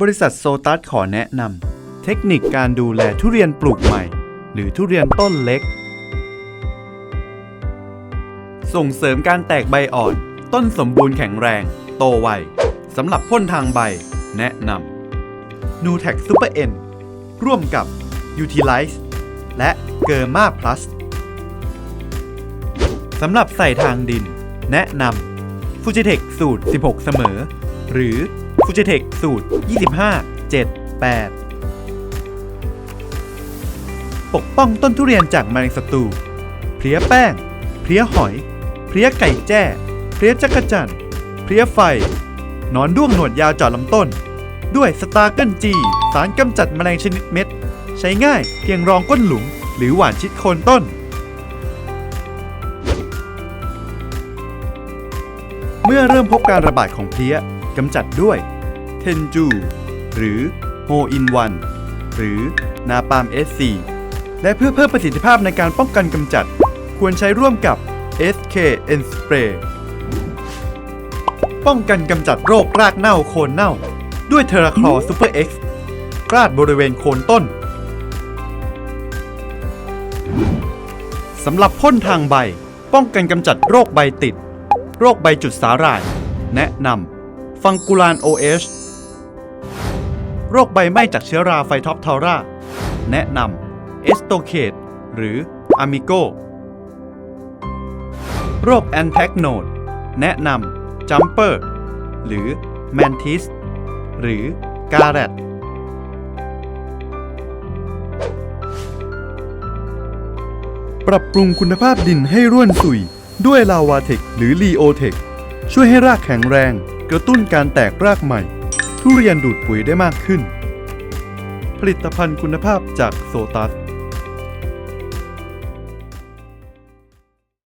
บริษัทโซตัสขอแนะนำเทคนิคการดูแลทุเรียนปลูกใหม่ หรือทุเรียนต้นเล็ก ส่งเสริมการแตกใบอ่อน ต้นสมบูรณ์แข็งแรง โตไวสำหรับพ่นทางใบ แนะนำนูแท็กซูเปอร์เอ็นร่วมกับ Utilize และเกอร์มาพลัสสำหรับใส่ทางดิน แนะนำฟูจิเทคสูตร 16 เสมอ หรือ ฟูจิเทคสูตร 25 7 8 ปกป้องต้นทุเรียนจากแมลงศัตรูเพลี้ยแป้ง เพลี้ยหอย เพลี้ยไก่แจ้ เพลี้ยจักจั่นเพลี้ยไฟ นอนด้วงหนวดยาวจาะลำต้น ด้วยสตาร์เกิลจี สารกำจัดแมลงชนิดเม็ด ใช้ง่ายเพียงรองก้นหลุม หรือหว่านชิดโคนต้นเมื่อเริ่มพบการระบาดของเพลี้ยกำจัดด้วย นจู หรือโฮอินวันหรือนาปาล์ม SC และเพื่อเพิ่มประสิทธิภาพในการป้องกันกำจัด ควรใช้ร่วมกับ SKN Spray ป้องกันกำจัดโรครากเน่าโคนเน่า ด้วยเทราคลอซูเปอร์ X กราดบริเวณโคนต้นสำหรับพ่นทางใบ ป้องกันกำจัดโรคใบติด โรคใบจุดสาหร่าย แนะนำฟังกูลาน OH โรคใบไหม้จากเชื้อราไฟท็อปทาร่าแนะนำเอสโตเคตหรืออะมิโกโรคแอนแทกโนดแนะนำจัมเปอร์หรือแมนทิสหรือการ์ t ปรับปรุงคุณภาพดินให้ร่วนสุย ด้วยลาวาเทคหรือลีโอเทคช่วยให้รากแข็งแรง กระตุ้นการแตกรากใหม่ ทุเรียนดูดปุ๋ยได้มากขึ้น ผลิตภัณฑ์คุณภาพจากโซตัส